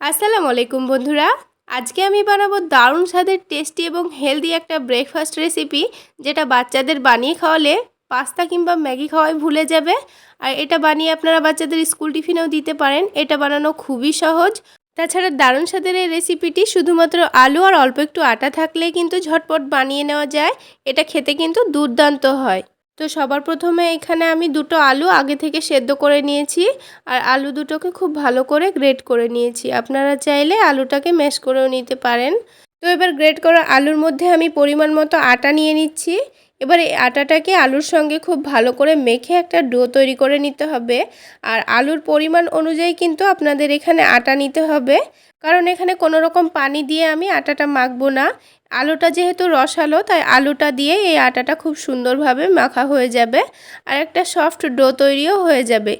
আসসালামু আলাইকুম বন্ধুরা। আজকে আমি বানাবো দারুণ স্বাদের টেস্টি এবং হেলদি একটা ব্রেকফাস্ট রেসিপি যেটা বাচ্চাদের বানিয়ে খাওয়ালে পাস্তা কিংবা ম্যাগি খাওয়াই ভুলে যাবে। আর এটা বানিয়ে আপনারা বাচ্চাদের স্কুল টিফিনেও দিতে পারেন। এটা বানানো খুবই সহজ। তাছাড়া দারুণ স্বাদের এই রেসিপিটি শুধুমাত্র আলু আর অল্প একটু আটা থাকলেই কিন্তু ঝটপট বানিয়ে নেওয়া যায়। এটা খেতে কিন্তু দুর্দান্ত হয়। তো সবার প্রথমে এখানে আমি দুটো আলু আগে থেকে সেদ্ধ করে নিয়েছি আর আলু দুটোকে খুব ভালো করে গ্রেট করে নিয়েছি। আপনারা চাইলে আলুটাকে ম্যাশ করেও নিতে পারেন। তো এবার গ্রেট করা আলুর মধ্যে আমি পরিমাণ মতো আটা নিয়ে নিচ্ছি। এবার এই আটাটাকে আলুর সঙ্গে খুব ভালো করে মেখে একটা ডো তৈরি করে নিতে হবে। আর আলুর পরিমাণ অনুযায়ী কিন্তু আপনাদের এখানে আটা নিতে হবে। কারণ এখানে কোনো রকম পানি দিয়ে আমি আটাটা মাখবো না। আলুটা যেহেতু রসালো, তাই আলুটা দিয়ে এই আটাটা খুব সুন্দরভাবে মাখা হয়ে যাবে। আর একটা সফট ডো তৈরিও হয়ে যাবে।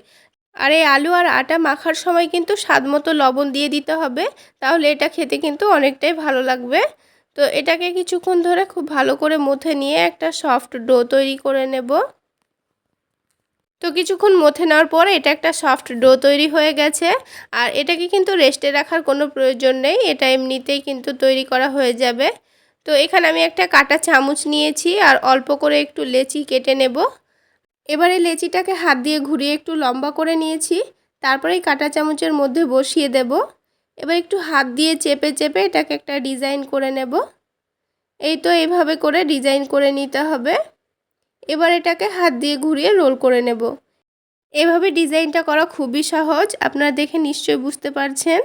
আর এই আলু আর আটা মাখার সময় কিন্তু স্বাদ মতো লবণ দিয়ে দিতে হবে। তাহলে এটা খেতে কিন্তু অনেকটাই ভালো লাগবে। তো এটাকে কিছুক্ষণ ধরে খুব ভালো করে মুথে নিয়ে একটা সফট ডো তৈরি করে নেব। তো কিছুক্ষণ মথে নেওয়ার পরে এটা একটা সফট ডো তৈরি হয়ে গেছে। আর এটাকে কিন্তু রেস্টে রাখার কোনো প্রয়োজন নেই, এটা এমনিতেই কিন্তু তৈরি করা হয়ে যাবে। তো এখানে আমি একটা কাটা চামচ নিয়েছি আর অল্প করে একটু লেচি কেটে নেব। এবারে লেচিটাকে হাত দিয়ে ঘুরিয়ে একটু লম্বা করে নিয়েছি, তারপরে কাটা চামচের মধ্যে বসিয়ে দেব। এবার একটু হাত দিয়ে চেপে চেপে এটাকে একটা ডিজাইন করে নেব। এই তো এইভাবে করে ডিজাইন করে নিতে হবে। এবার এটাকে হাত দিয়ে ঘুরিয়ে রোল করে নেব। এভাবে ডিজাইনটা করা খুবই সহজ, আপনারা দেখে নিশ্চয়ই বুঝতে পারছেন।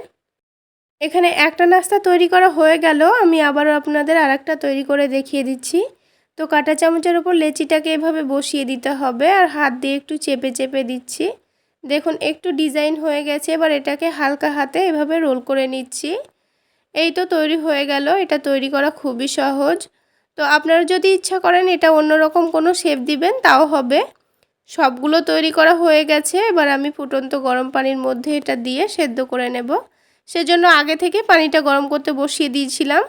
এখানে একটা নাস্তা তৈরি করা হয়ে গেল, আমি আবারও আপনাদের আরেকটা তৈরি করে দেখিয়ে দিচ্ছি। তো কাটা চামচের ওপর লেচিটাকে এভাবে বসিয়ে দিতে হবে আর হাত দিয়ে একটু চেপে চেপে দিচ্ছি। দেখুন, একটু ডিজাইন হয়ে গেছে, এবার এটাকে হালকা হাতে এভাবে রোল করে নিচ্ছি। এই তো তৈরি হয়ে গেল, এটা তৈরি করা খুবই সহজ। তো আপনারা যদি ইচ্ছা করেন এটা অন্যরকম কোনো শেপ দিবেন, তাও হবে। সবগুলো তৈরি করা হয়ে গেছে, এবার আমি ফুটন্ত গরম পানির মধ্যে এটা দিয়ে সেদ্ধ করে নেব। সেজন্য আগে থেকে পানিটা গরম করতে বসিয়ে দিয়েছিলাম।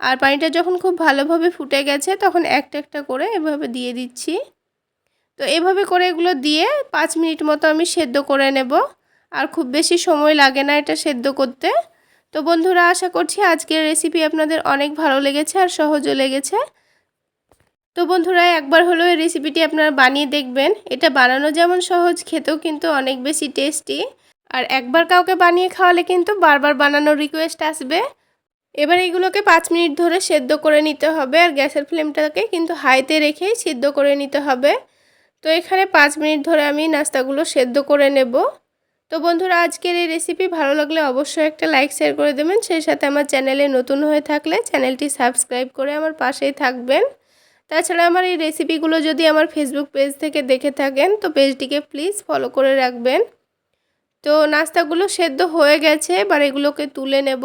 আর পানিটা যখন খুব ভালোভাবে ফুটে গেছে, তখন একটা একটা করে এভাবে দিয়ে দিচ্ছি। তো এভাবে করে এগুলো দিয়ে পাঁচ মিনিট মতো আমি সেদ্ধ করে নেব। আর খুব বেশি সময় লাগে না এটা সেদ্ধ করতে। তো বন্ধুরা, আশা করছি আজকের রেসিপি আপনাদের অনেক ভালো লেগেছে আর সহজও লেগেছে। তো বন্ধুরা, একবার হলো এই রেসিপিটি আপনারা বানিয়ে দেখবেন। এটা বানানো যেমন সহজ, খেতেও কিন্তু অনেক বেশি টেস্টি আর একবার কাউকে বানিয়ে খাওয়ালে কিন্তু বারবার বানানোর রিকোয়েস্ট আসবে। এবার এগুলোকে পাঁচ মিনিট ধরে সেদ্ধ করে নিতে হবে। আর গ্যাসের ফ্লেমটাকে কিন্তু হাইতে রেখেই সিদ্ধ করে নিতে হবে। তো এখানে পাঁচ মিনিট ধরে আমি নাস্তাগুলো সেদ্ধ করে নেব। তো বন্ধুরা, আজকের এই রেসিপি ভালো লাগলে অবশ্যই একটা লাইক শেয়ার করে দেবেন। সেই সাথে আমার চ্যানেলে নতুন হয়ে থাকলে চ্যানেলটি সাবস্ক্রাইব করে আমার পাশেই থাকবেন। তাছাড়া আমার এই রেসিপিগুলো যদি আমার ফেসবুক পেজ থেকে দেখে থাকেন, তো পেজটিকে প্লিজ ফলো করে রাখবেন। তো নাস্তাগুলো সেদ্ধ হয়ে গেছে, এবার এগুলোকে তুলে নেব।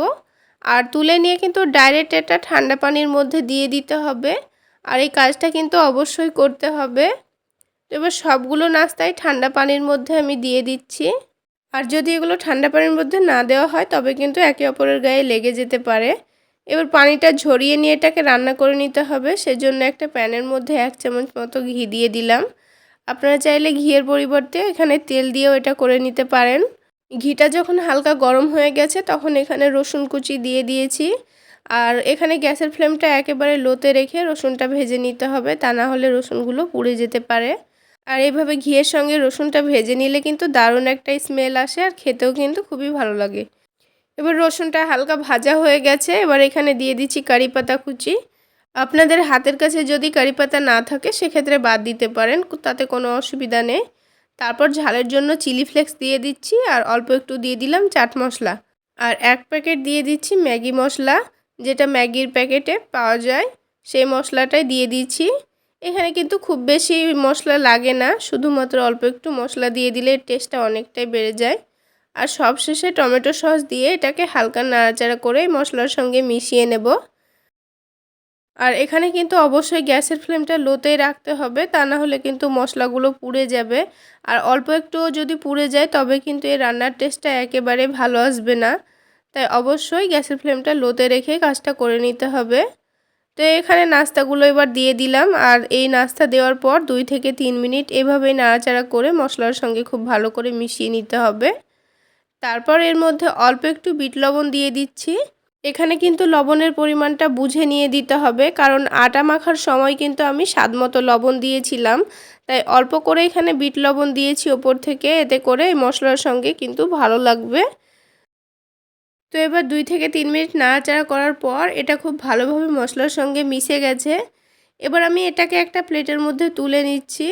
আর তুলে নিয়ে কিন্তু ডাইরেক্ট এটা ঠান্ডা পানির মধ্যে দিয়ে দিতে হবে। আর এই কাজটা কিন্তু অবশ্যই করতে হবে। এবার সবগুলো নাস্তাই ঠান্ডা পানির মধ্যে আমি দিয়ে দিচ্ছি। আর যদি এগুলো ঠান্ডা পানির মধ্যে না দেওয়া হয়, তবে কিন্তু একে অপরের গায়ে লেগে যেতে পারে। এবার পানিটা ঝরিয়ে নিয়ে এটাকে রান্না করে নিতে হবে। সেজন্য একটা প্যানের মধ্যে এক চামচ মতো ঘি দিয়ে দিলাম। আপনারা চাইলে ঘিয়ের পরিবর্তে এখানে তেল দিয়েও এটা করে নিতে পারেন। ঘিটা যখন হালকা গরম হয়ে গেছে, তখন এখানে রসুন কুচি দিয়ে দিয়েছি। আর এখানে গ্যাসের ফ্লেমটা একেবারে লোতে রেখে রসুনটা ভেজে নিতে হবে, তা না হলে রসুনগুলো পুড়ে যেতে পারে। আর এইভাবে ঘিয়ের সঙ্গে রসুনটা ভেজে নিলে কিন্তু দারুণ একটা স্মেল আসে আর খেতেও কিন্তু খুবই ভালো লাগে। এবার রসুনটা হালকা ভাজা হয়ে গেছে, এবার এখানে দিয়ে দিচ্ছি কারি পাতা কুচি। আপনাদের হাতের কাছে যদি কারি পাতা না থাকে, সেক্ষেত্রে বাদ দিতে পারেন তাতে কোনো অসুবিধা নেই। তারপর ঝালের জন্য চিলি ফ্লেক্স দিয়ে দিচ্ছি, আর অল্প একটু দিয়ে দিলাম চাট মশলা। আর এক প্যাকেট দিয়ে দিচ্ছি ম্যাগি মশলা, যেটা ম্যাগির প্যাকেটে পাওয়া যায়। সেই মশলাটাই দিয়ে দিচ্ছি। এখানে কিন্তু খুব বেশি মশলা লাগে না, শুধুমাত্র অল্প একটু মশলা দিয়ে দিলে টেস্টটা অনেকটাই বেড়ে যায়। আর সবশেষে টমেটো সস দিয়ে এটাকে হালকা নাড়াচাড়া করে মশলার সঙ্গে মিশিয়ে নেব। আর এখানে কিন্তু অবশ্যই গ্যাসের ফ্লেমটা লোতেই রাখতে হবে, তা না হলে কিন্তু মশলাগুলো পুড়ে যাবে। আর অল্প একটু যদি পুড়ে যায়, তবে কিন্তু এই রান্নার টেস্টটা একেবারে ভালো আসবে না। তাই অবশ্যই গ্যাসের ফ্লেমটা লোতে রেখে কাজটা করে নিতে হবে। তো এখানে নাস্তাগুলো এবার দিয়ে দিলাম। আর এই নাস্তা দেওয়ার পর দুই থেকে তিন মিনিট এভাবেই নাড়াচাড়া করে মশলার সঙ্গে খুব ভালো করে মিশিয়ে নিতে হবে। তারপর এর মধ্যে অল্প একটু বিট লবণ দিয়ে দিচ্ছি। এখানে কিন্তু লবণের পরিমাণটা বুঝে নিয়ে দিতে হবে, কারণ আটা মাখার সময় কিন্তু আমি স্বাদ মতো লবণ দিয়েছিলাম। তাই অল্প করে এখানে বিট লবণ দিয়েছি ওপর থেকে, এতে করে মশলার সঙ্গে কিন্তু ভালো লাগবে। তো এবার দুই থেকে তিন মিনিট নাড়াচাড়া করার পর এটা খুব ভালোভাবে মশলার সঙ্গে মিশে গেছে। এবার আমি এটাকে একটা প্লেটের মধ্যে তুলে নিচ্ছি।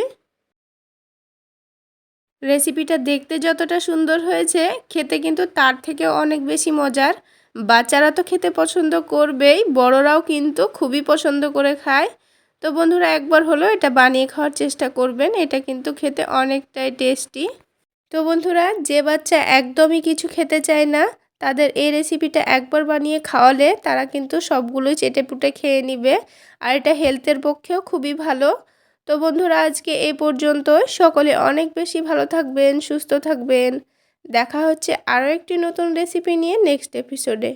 রেসিপিটা দেখতে যতটা সুন্দর হয়েছে, খেতে কিন্তু তার থেকে অনেক বেশি মজার। বাচ্চারা তো খেতে পছন্দ করবেই, বড়রাও কিন্তু খুবই পছন্দ করে খায়। তো বন্ধুরা, একবার হলো এটা বানিয়ে খাওয়ার চেষ্টা করবেন, এটা কিন্তু খেতে অনেকটাই টেস্টি। তো বন্ধুরা, যে বাচ্চা একদমই কিছু খেতে চায় না তাদের এই রেসিপিটা একবার বানিয়ে খাওয়ালে তারা কিন্তু সবগুলোই চেটেপুটে খেয়ে নিবে। আর এটা হেলথের পক্ষেও খুবই ভালো। তো বন্ধুরা, আজকে এ পর্যন্ত সকলে অনেক বেশি ভালো থাকবেন, সুস্থ থাকবেন। দেখা হচ্ছে আরও একটি নতুন রেসিপি নিয়ে নেক্সট এপিসোডে